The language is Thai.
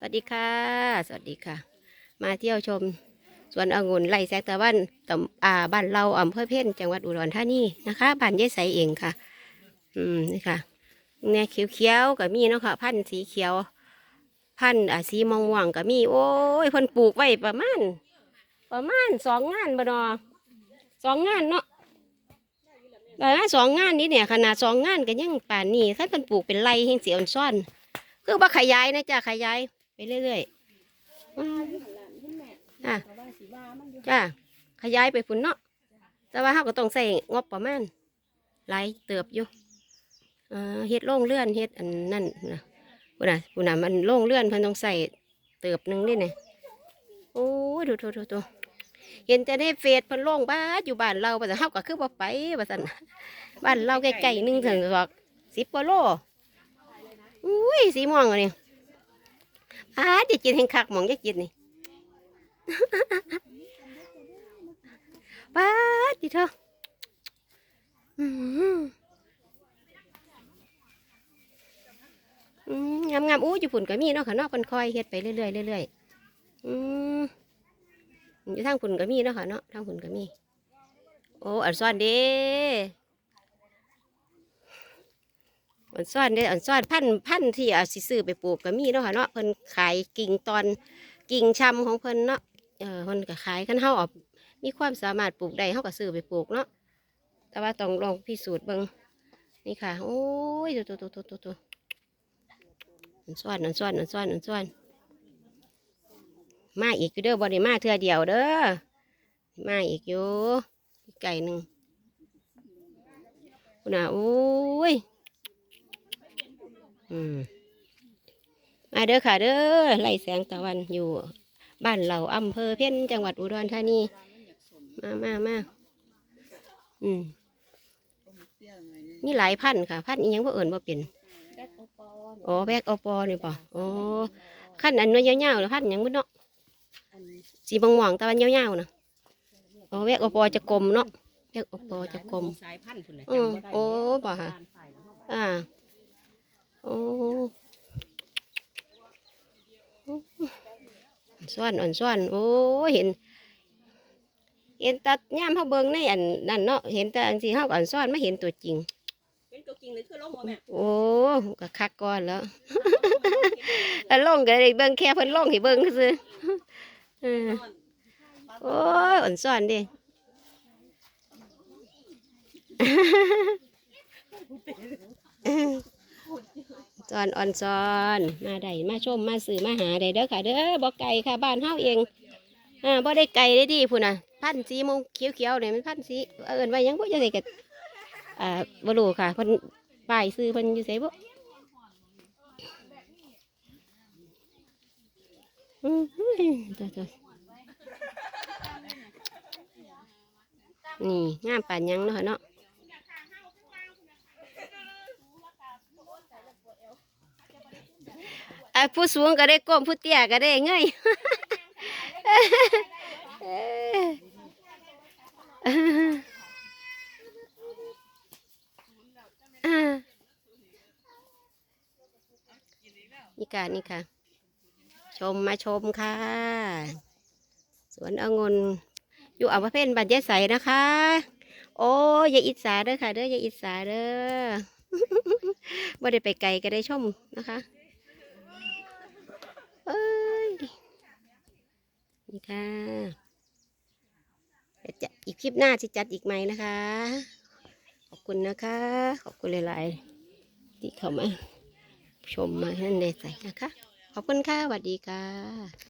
สวัสดีค่ะ สวัสดีค่ะ มาเที่ยวชมสวนองุ่นไร่แซกตะวันตำอ่าบ้านเราอำเภอเพ่นจังหวัดอุดรธานีนะคะบ้านยายใสเองค่ะ อืมนี่ค่ะเนี่ยเขียวๆก็มีเนาะค่ะ พันธุ์สีเขียว พันธุ์อ่าสีม่วงม่วงก็มี โอ้ยเพิ่นปลูกไว้ประมาณประมาณสองงานบ่ดอสองงานเนาะแต่ละสองงานนี้เนี่ยขนาดสองงานก็ยังป่านนี้ถ้าเพิ่นปลูกเป็นไรเฮงเสียอ่อนซ่อน คือว่าขยายนะจ้ะขยาย ไปเรื่อยๆอะจ้ะขยายไปฝุ่นเนาะแต่ว่าเราก็ต้องใส่งบประมาณหลายเติบอยู่เฮ็ดโล่งเลื่อนเฮ็ดอันนั่นนะปุ่นน่ะปุ่นน่ะมันโล่งเลื่อนพิ่นต้องใส่เติบหนึ่งนี่เนี่ยโอ้ยดูดูดูดูเห็นแต่ในเฟซเพิ่นโล่งบ้าอยู่บ้านเราว่าซั่นเฮาก็คือบ่ไปว่านบ้านเราใกล้ๆหนึงถึงดอก10กว่าโลอุ้ยสีม่วงอันนี้ อาจะกินแห่งคักหมองจะกินนี่ป้าดดิเธอองามงามๆอู้อยู่ฝุ่นก็มีเนาะค่ะเนาะคนคอยเฮ็ดไปเรื่อยๆเรื่อยๆอืมอยู่ทางฝุ่นก็มีเนาะค่ะเนาะทางฝุ่นก็มี โอ้อันซ่อนเด้ อ่อนซ่อนเด้อ่อนซ่อนพันพันที่เอาสิซื้อไปปลูกก็มีเนาะค่ะเนาะเพิ่นขายกิ่งตอนกิ่งชำของเพิ่นเนาะเออเพิ่นก็ขายคันเฮาออกมีความสามารถปลูกได้เฮาก็ซื้อไปปลูกเนาะแต่ว่าต้องลองพิสูจน์เบิ่งนี่ค่ะ โอ้ยตัวตัวตัวตัวตัวอ่อนซ่อนอ่อนซ่อนอ่อนซ่อนอ่อนซ่อน มาอีกอยู่เด้อบ่ได้มาเทื่อเดียวเด้อมาอีกอยู่ไก่หนึ่งคุณน่ะโอ้ย อืมมาเด้อค่ะ เด้อไล่แสงตะวันอยู่ บ้านเราอำเภอเพ่นจังหวัดอุดรธานีมามามาอืมนี่หลายพันธุ์ค่ะ พันธุ์อีหยังว่าเอิ่นว่าเป็นอ๋อแบกอปอนี่ป่ะอ๋อขั้นอันน้อยยาวๆหรือพันธุ์หยังบ่เนาะสีบม่วงๆตะวันยาวๆนะอ๋อแบกอปอจะกลมเนาะแบกอปอจะกลมสายพันธุ์พุ่นน่ะอืมจำบ่ได้โอ้บ่ค่ะอ่า โอ้ซ่อนอ่อนซ่อน โอ้เห็น เห็นแตัดย่ามเขาเบิ่งในอันนั่นเนาะเห็นแต่อันที่เขาอ่อนซ่อนไม่เห็นตัวจริงเป็นตัวจริงหรือคือลงบ่แม่โอ้ก็คักก่อนแล้วแล้วลงก็ได้เบิ่งแค่เพิ่นลงให้เบิ่งซื่อเออโอ้ยอ่อนซ่อนเดิจ ออนอ่อนซอนมาได้มาชมมาสื่อมาหาได้เด้อค่ะเด้อบ่ไก่ค่ะบ้านเฮาเองอ่าบ่ได้ไก่ได้ดีพุ่นน่ะพันธ์สีมงเขียวๆเนี่ยมันพันธ์สีเอิ้นว่าหยังบ่จังได๋ก็อ่าบ่รู้ค่ะเพิ่นป้ายซื้อเพิ่นอยู่ไสบ่อือหือตัวตัวนี่งามปานยังเนาะเนาะ อะ ผู้สูงก็ได้ก้มผู้เตี้ยก็ได้เงยนี่ค่ะนี่ค่ะ ชมมาชมค่ะ สวนองุ่นอยู่อำเภอเพ่นบันเยใสนะคะ โอ้ยอย่าอิจฉาเด้อค่ะ เด้อย่าอิจฉาเด้อบ่ได้ไปไกลก็ได้ชมนะคะ เอ้ย นี่ค่ะจะอีกคลิปหน้าจะจัดอีกไหมนะคะ ขอบคุณนะคะ ขอบคุณหลายๆที่เข้ามาชมมาให้ได้ใส่นะคะ ขอบคุณค่ะสวัสดีค่ะ